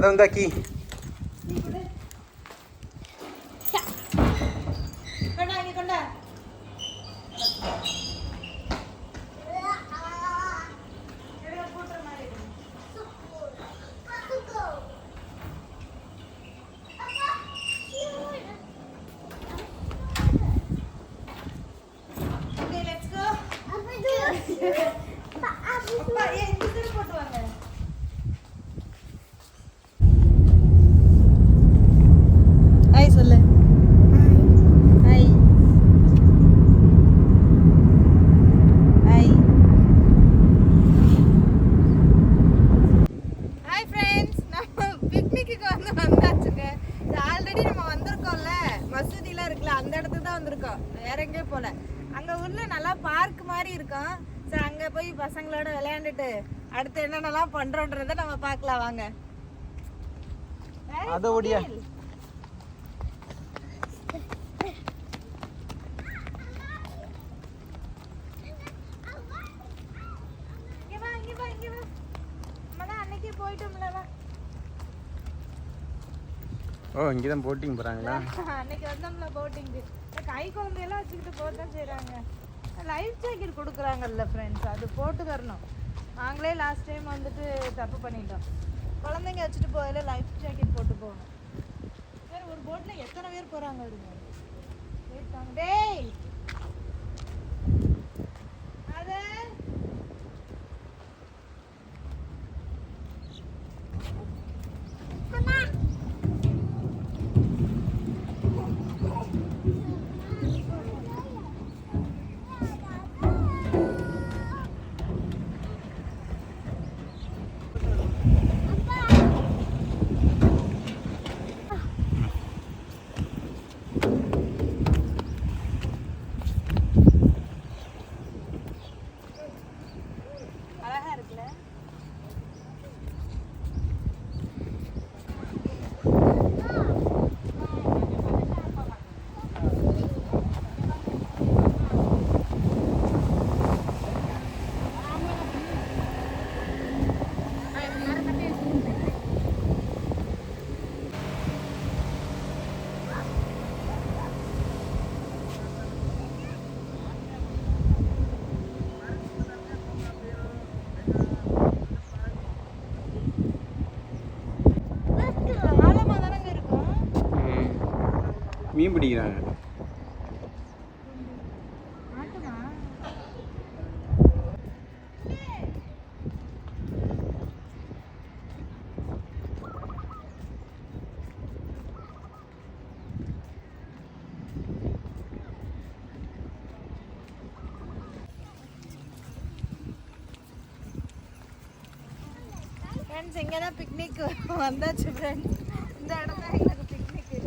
Sure. அதை வந்தா key நீ கொடு கொண்டா இங்க கொண்டா எடுங்க போட்டுற மாதிரி இருக்கு. Okay, let's go. அப்பா ஏன் இந்த சைடு போட்டு வாங்க ஹாய் சொல்லு ஹாய் ஹாய் ஹாய் ஃப்ரெண்ட்ஸ் நம்ம பிக்னிக்கு வந்து வந்தாச்சுங்க ஆல்ரெடி நம்ம வந்திருக்கோம்ல மசூதிலாம் இருக்குல்ல அந்த இடத்துக்கு தான் வந்திருக்கோம். வேற எங்கேயும் போல. அங்கே உள்ள நல்லா பார்க் மாதிரி இருக்கும். ஸோ அங்கே போய் பசங்களோட விளையாண்டுட்டு அடுத்து என்னென்னலாம் பண்ணுறோன்றதை நம்ம பார்க்கலாம் வாங்க. அதை ஓடியா? இங்க வா இங்க வா இங்க வா நம்ம தான் அன்னைக்கே போயிட்டோம்ல வா ஓ இங்கே தான் போட்டிங் போகிறாங்களா அன்னைக்கு வந்தோம்ல போட்டிங்கு கை குழந்தையெல்லாம் வச்சுக்கிட்டு போக தான் செய்கிறாங்க லைஃப் ஜாக்கெட் கொடுக்குறாங்கல்ல ஃப்ரெண்ட்ஸ் அது போட்டு தரணும். நாங்களே லாஸ்ட் டைம் வந்துட்டு தப்பு பண்ணிட்டோம். குழந்தைங்க வச்சுட்டு போகல லைஃப் ஜாக்கெட் போட்டு போகணும். வேறு ஒரு போட்டில் எத்தனை பேர் போகிறாங்க இருங்க டேய் அது அழகா இருக்குல்ல ஆழமா தானங்க இருக்கும் மீன் பிடிக்கிறாங்க. ஃப்ரெண்ட்ஸ் இங்கே தான் பிக்னிக் வந்தாச்சு ஃப்ரெண்ட்ஸ் இந்த இடம் தான் எங்களுக்கு பிக்னிக்கு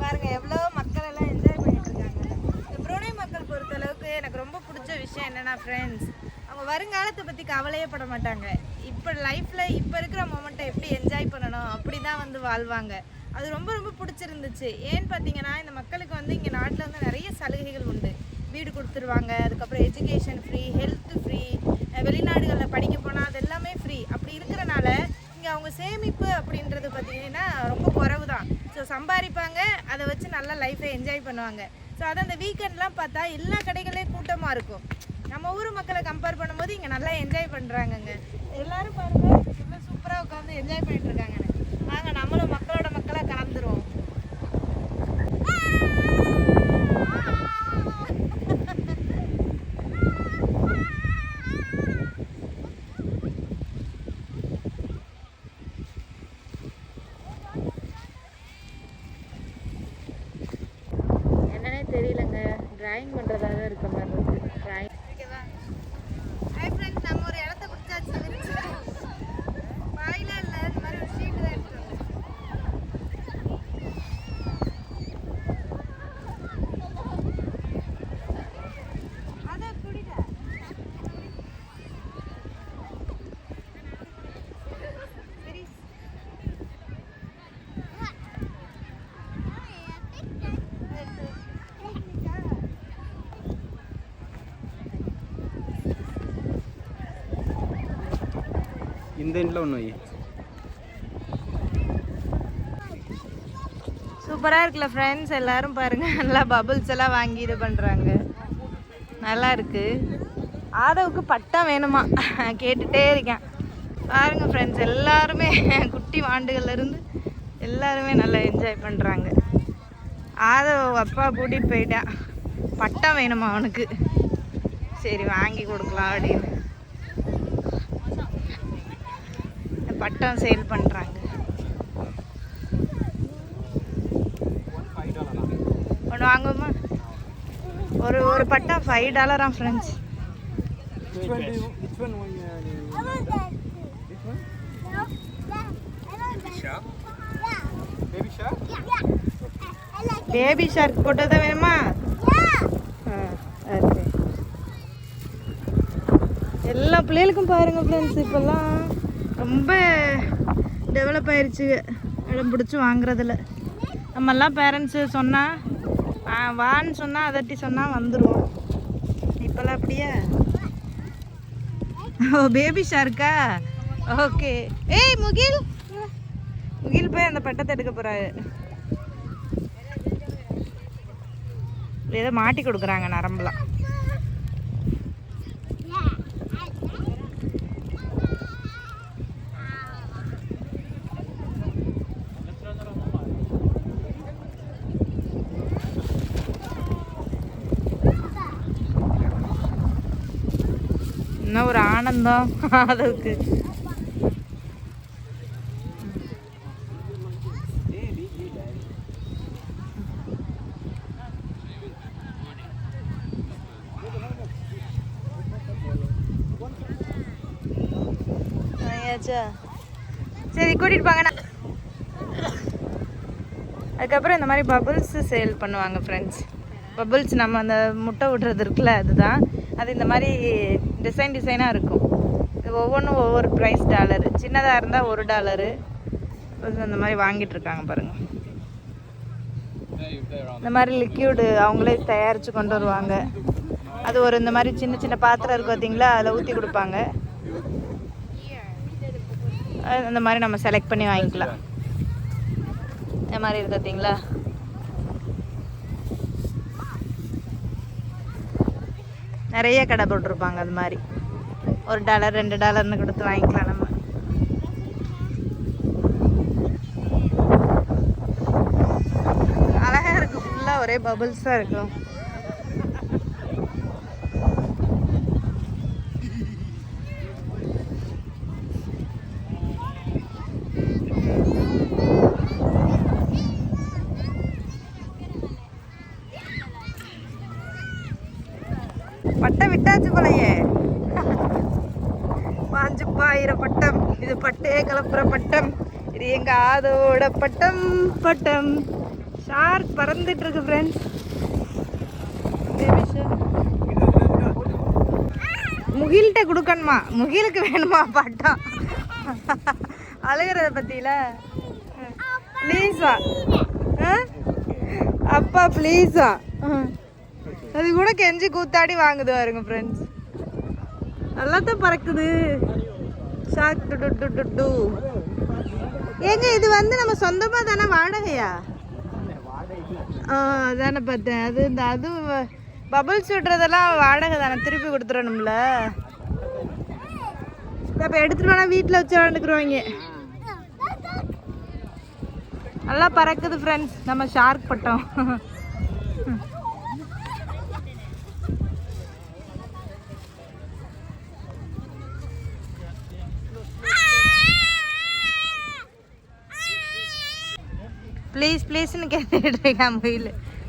பாருங்க எவ்வளோ மக்கள் எல்லாம் என்ஜாய் பண்ணிட்டு இருக்காங்க இந்த புரோனை மக்கள் பொறுத்த அளவுக்கு எனக்கு ரொம்ப பிடிச்ச விஷயம் என்னன்னா ஃப்ரெண்ட்ஸ் அவங்க வருங்காலத்தை பற்றி கவலையே பட மாட்டாங்க. இப்போ லைஃப்பில் இப்போ இருக்கிற மொமெண்ட்டை எப்படி என்ஜாய் பண்ணணும்? அப்படி தான் வந்து வாழ்வாங்க. அது ரொம்ப ரொம்ப பிடிச்சிருந்துச்சு. ஏன்னு பார்த்தீங்கன்னா இந்த மக்களுக்கு வந்து இங்கே நாட்டில் வந்து நிறைய சலுகைகள் உண்டு. வீடு கொடுத்துருவாங்க அதுக்கப்புறம் எஜுகேஷன் ஃப்ரீ ஹெல்த் ஃப்ரீ வெளிநாடுகளில் படிக்க போனால் அது எல்லாமே ஃப்ரீ அப்படி இருக்கிறனால இங்கே அவங்க சேமிப்பு அப்படின்றது பார்த்திங்கன்னா ரொம்ப குறைவு தான் ஸோ சம்பாதிப்பாங்க. அதை வச்சு நல்லா லைஃப்பை என்ஜாய் பண்ணுவாங்க. ஸோ அதை அந்த வீக்கெண்ட்லாம் பார்த்தா எல்லா கடைகளையும் கூட்டமாக இருக்கும். நம்ம ஊர் மக்களை கம்பேர் பண்ணும்போது இங்கே நல்லா என்ஜாய் பண்ணுறாங்கங்க எல்லாரும் பாருங்க எவ்வளோ சூப்பராக உட்காந்து என்ஜாய் பண்ணிட்டு இருக்காங்கன்னு வாங்க நம்மளும் மக்களோட மக்களாக கலந்துருவோம் என்னன்னே தெரியலங்க டிராயிங் பண்ணுறதா தான் இருக்க மாதிரி இருக்கு டிராயிங் ஓகேவா ஹாய் ஃப்ரெண்ட்ஸ் நம்ம ஒரு இடத்த பிடிச்சாச்சு வாயில இல்லை இந்த மாதிரி ஒரு ஷீட் தான் எடுத்துட்டு வந்தோம். இந்த எண்டில் ஒன்று வை. சூப்பராக இருக்குல்ல ஃப்ரெண்ட்ஸ் எல்லாரும் பாருங்க. நல்லா பபிள்ஸ் எல்லாம் வாங்கி இது பண்ணுறாங்க நல்லா இருக்கு. ஆதவுக்கு பட்டம் வேணுமா? கேட்டுட்டே இருக்கேன். பாருங்க ஃப்ரெண்ட்ஸ் எல்லாருமே குட்டி வாண்டுகள்ல இருந்து எல்லாருமே நல்லா என்ஜாய் பண்ணுறாங்க ஆதவ அப்பா கூட்டிகிட்டு போயிட்டான் பட்டம் வேணுமா அவனுக்கு? சரி வாங்கி கொடுக்கலாம் அப்படின்னு. பட்டம் சேல் பண்ணுறாங்க ஒன்று வாங்குவோமா ஒரு ஒரு பட்டம் ஃபைவ் டாலராம் ஃப்ரெண்ட்ஸ் பேபி ஷார்க் போட்டதா வேணுமா எல்லா பிள்ளைகளுக்கும் பாருங்க ஃப்ரெண்ட்ஸ் இப்பெல்லாம் ரொம்ப டெவலப் ஆயிடுச்சு இடம் பிடிச்சி வாங்குறதுல. நம்மெல்லாம் பேரண்ட்ஸு சொன்னால் வான்னு சொன்னால் அதட்டி சொன்னால் வந்துடுவோம் இப்போல்லாம் அப்படியே? ஓ பேபி ஷார்க்கா ஓகே ஏய் முகில்! முகில் போய் அந்த பட்டத்தை எடுக்க போகிறாரு ஏதோ மாட்டி கொடுக்குறாங்க நரம்புலாம். இன்னும் ஒரு ஆனந்தம் அதுக்கு. சரி கூட்டிட்டு போங்கண்ணா அதுக்கப்புறம் இந்த மாதிரி பபுள்ஸ் சேல் பண்ணுவாங்க ஃப்ரெண்ட்ஸ் பபுள்ஸ் நம்ம அந்த முட்டை விடுறது இருக்குல்ல அதுதான். அது இந்த மாதிரி டிசைன் டிசைனாக இருக்கும். இது ஒவ்வொன்றும் ஒவ்வொரு ப்ரைஸ் டாலரு சின்னதாக இருந்தால் ஒரு டாலரு அந்த மாதிரி வாங்கிட்டு இருக்காங்க பாருங்க. இந்த மாதிரி லிக்யூடு அவங்களே தயாரித்து கொண்டு வருவாங்க. அது ஒரு இந்த மாதிரி சின்ன சின்ன பாத்திரம் இருக்கு பார்த்தீங்களா அதில் ஊற்றி கொடுப்பாங்க. அது அந்த மாதிரி நம்ம செலக்ட் பண்ணி வாங்கிக்கலாம். இந்த மாதிரி இருக்கு பார்த்தீங்களா நிறைய கடை போட்டிருப்பாங்க அது மாதிரி. ஒரு டாலர் ரெண்டு டாலர்னு கொடுத்து வாங்கிக்கலாம் நம்ம. அழகா இருக்குது ஃபுல்லாக ஒரே பபுள்ஸாக இருக்கும் பட்டம் விட்டாச்சு போலயே பாஞ்சு பாயிர பட்டம் இது பட்டே கலப்புற பட்டம் ஆதோட பட்டம். பட்டம். ஷார்க் பறந்துட்டு இருக்கு ஃப்ரெண்ட்ஸ் முகில்கிட்ட கொடுக்கணுமா? முகிலுக்கு வேணுமா பட்டம்? அழுகிறத பத்தியில? ப்ளீஸா அப்பா ப்ளீஸா அது கூட கெஞ்சி கூத்தாடி வாங்குது பாருங்க ஃப்ரெண்ட்ஸ் நல்லா தான் பறக்குது. Shark doo doo doo doo doo. ஏங்க இது வந்து நம்ம சொந்தமாக தானே வாடகையா? ஆ அதானே பார்த்தேன். அது இந்த அது பபுள் விடுறதெல்லாம் வாடகை தானே திருப்பி கொடுத்துடணும்ல? அப்போ எடுத்துட்டு வேணா வீட்டில் வச்சு விளாண்டுக்குருவாங்க நல்லா பறக்குது ஃப்ரெண்ட்ஸ் நம்ம ஷார்க் பட்டம். ப்ளீஸ் ப்ளீஸ்னு கேட்டுட்டு இருக்கான் முயில்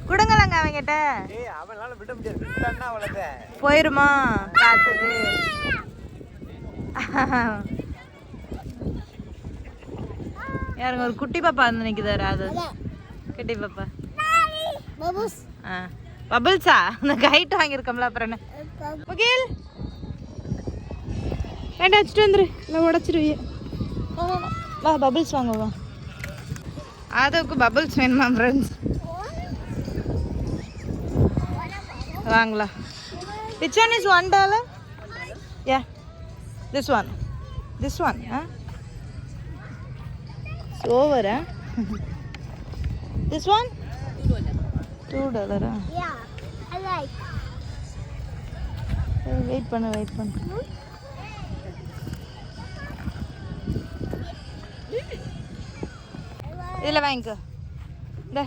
கொடுங்களாங்க அவங்கிட்ட போயிருமா? காத்துக்கு யாருங்க ஒரு குட்டி பாப்பா வந்து நிக்குதாரு அது. குட்டி பாப்பா. ஆ. பபிள்ஸா? அந்த கைட் வாங்கியிருக்கோம்ல அப்புறம் என்ன? முகில். ஏன்டா வச்சுட்டு வந்துரு. இல்லை உடச்சிருவிய வா பபிள்ஸ் வாங்க வா. ஆதவுக்கு பபிள்ஸ் வேணுமா ஃப்ரெண்ட்ஸ் வாங்கலாம் which one is one dollar ya this one this one ah ஓவரா திஸ் ஒன் டூ டாலரா Yeah, I like. வெயிட் பண்ணு வெயிட் பண்ணு. இதில் வாங்கிக்கோ.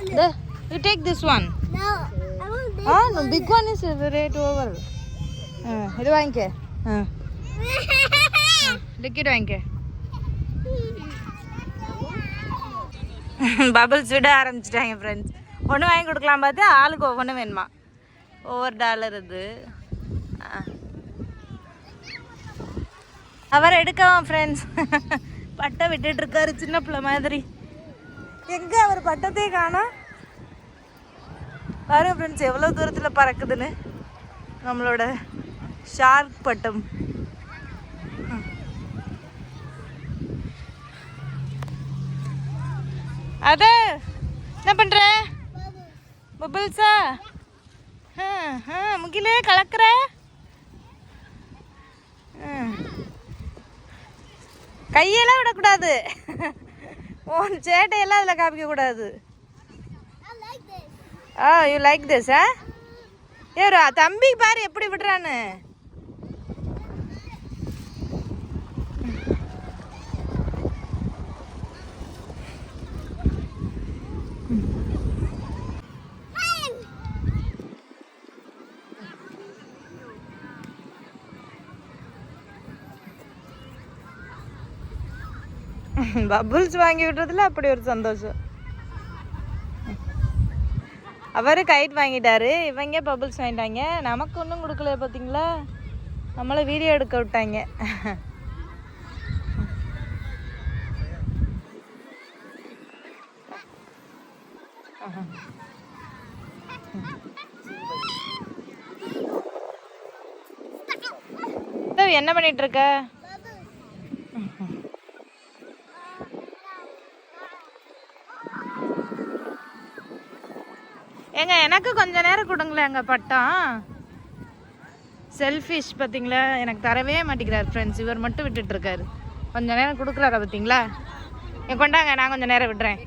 இந்த you take this one ah no big one is rate over இது வாங்கிக்க. ஆ. லிக்விட் வாங்கிக்க. பபிள்ஸ் விட ஆரம்பிச்சிட்டாங்க ஃப்ரெண்ட்ஸ் ஒன்று வாங்கி கொடுக்கலாம் பார்த்து ஆளுக்கு ஒவ்வொன்று வேணுமா? ஒவ்வொரு டாலர் இது. ஆ. அவர் எடுக்கவும் ஃப்ரெண்ட்ஸ் பட்டை விட்டுட்டு இருக்காரு சின்ன பிள்ளை மாதிரி. எங்கே அவர் பட்டத்தையே காணோம். பாருங்க ஃப்ரெண்ட்ஸ் எவ்வளோ தூரத்தில் பறக்குதுன்னு. நம்மளோட ஷார்க் பட்டம். அத என்ன பண்ற? பபிள்ஸா முகிலே கலக்குற ஆ. கையெல்லாம் விடக்கூடாது. உன் சேட்டையெல்லாம் அதில் காமிக்க கூடாது I like this. Ah you like this ah? ஏ தம்பி பாரு எப்படி விடுறான்னு. பபுள்ஸ் வாங்கி விடுறதுல அப்படி ஒரு சந்தோஷம். அவர் கைட் வாங்கிட்டாரு. இவங்க பபுள்ஸ் வாங்கிட்டாங்க. நமக்கு ஒன்றும் கொடுக்கல பார்த்தீங்களா நம்மளை வீடியோ எடுக்க விட்டாங்க. என்ன பண்ணிட்டு இருக்க? ஏங்க எனக்கு கொஞ்ச நேரம் கொடுங்களேன் அங்கே பட்டம் செல்ஃபிஷ் பார்த்தீங்களா எனக்கு தரவே மாட்டேங்கிறார் ஃப்ரெண்ட்ஸ் இவர் மட்டும் விட்டுட்டு இருக்காரு. கொஞ்ச நேரம் கொடுக்குறாரா பார்த்தீங்களா என் கொண்டாங்க நான் கொஞ்சம் நேரம் விடுறேன்.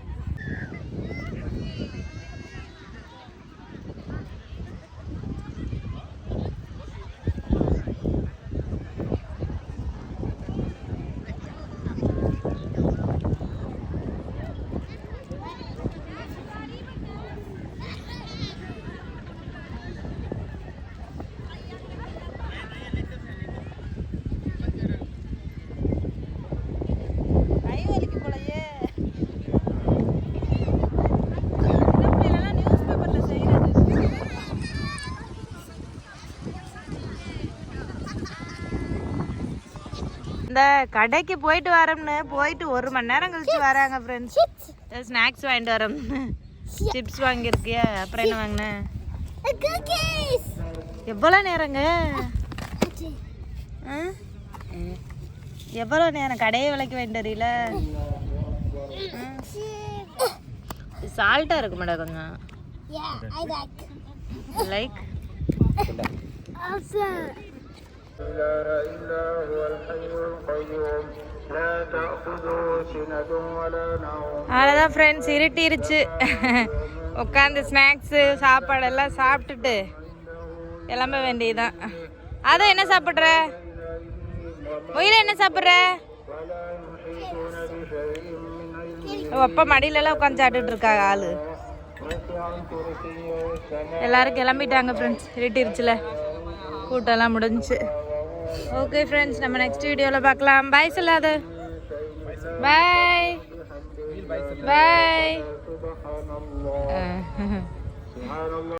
இந்த கடைக்கு போயிட்டு வரோம்னு போயிட்டு ஒரு மணி நேரம் கழிச்சு வராங்க ஃப்ரெண்ட்ஸ் ஸ்நாக்ஸ் வாங்கிட்டு வரோம்னு சிப்ஸ் வாங்கியிருக்கியா? அப்புறம் என்ன வாங்கினேன். எவ்வளோ நேரங்க? எவ்வளோ நேரம் கடையை விலைக்கு வரீல சால்ட்டாக இருக்கு மேடம் கொஞ்சம்? Yeah, I like. Like Awesome. அவ்வளோதான் ஃப்ரெண்ட்ஸ் இருட்டிருச்சு உட்காந்து ஸ்நாக்ஸு சாப்பாடெல்லாம் சாப்பிட்டுட்டு கிளம்ப வேண்டியதுதான். அதான் என்ன சாப்பிட்ற? முயல என்ன சாப்பிட்ற? அப்பா மடியிலலாம் உட்காந்து சாப்பிட்டுட்டு இருக்காங்க ஆளு. எல்லாரும் கிளம்பிட்டாங்க ஃப்ரெண்ட்ஸ் இருட்டிருச்சுல. கூட்டம்லாம் முடிஞ்சிச்சு. ஓகே ஃப்ரெண்ட்ஸ் நம்ம நெக்ஸ்ட் வீடியோவில் பார்க்கலாம். பாய் சொல்லாத. பாய் பாய்